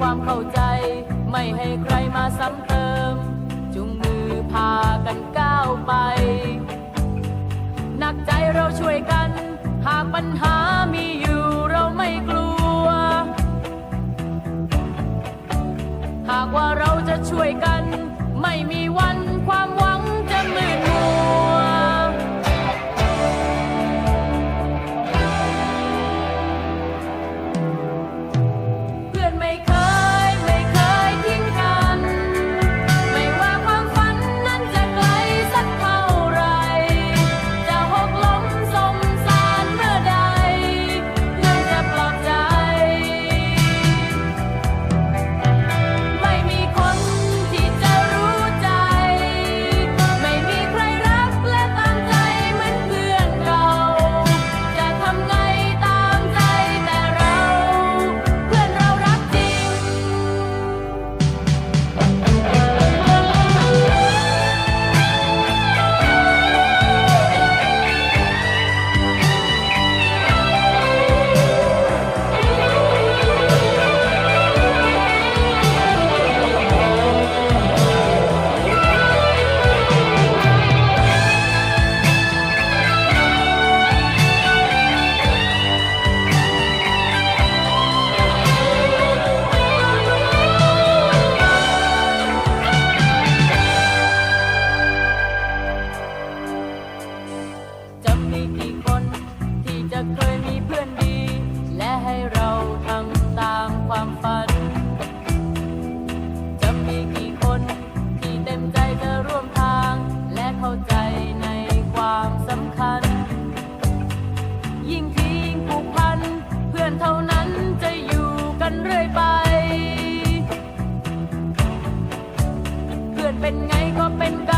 ความเข้าใจ ไม่ให้ใครมาซ้ำเติม จุงมือพากันก้าวไป หนักใจเราช่วยกัน หากปัญหามีอยู่เราไม่กลัว หากว่าเราจะช่วยกัน ไม่มีวันความ จะเคยมีเพื่อนดี และให้เราทำตามความฝัน จะมีกี่คนที่เต็มใจจะร่วมทาง และเข้าใจในความสำคัญ ยิ่งทิ้งผูกพัน เพื่อนเท่านั้นจะอยู่กันเรื่อยไป เพื่อนเป็นไงก็เป็นกัน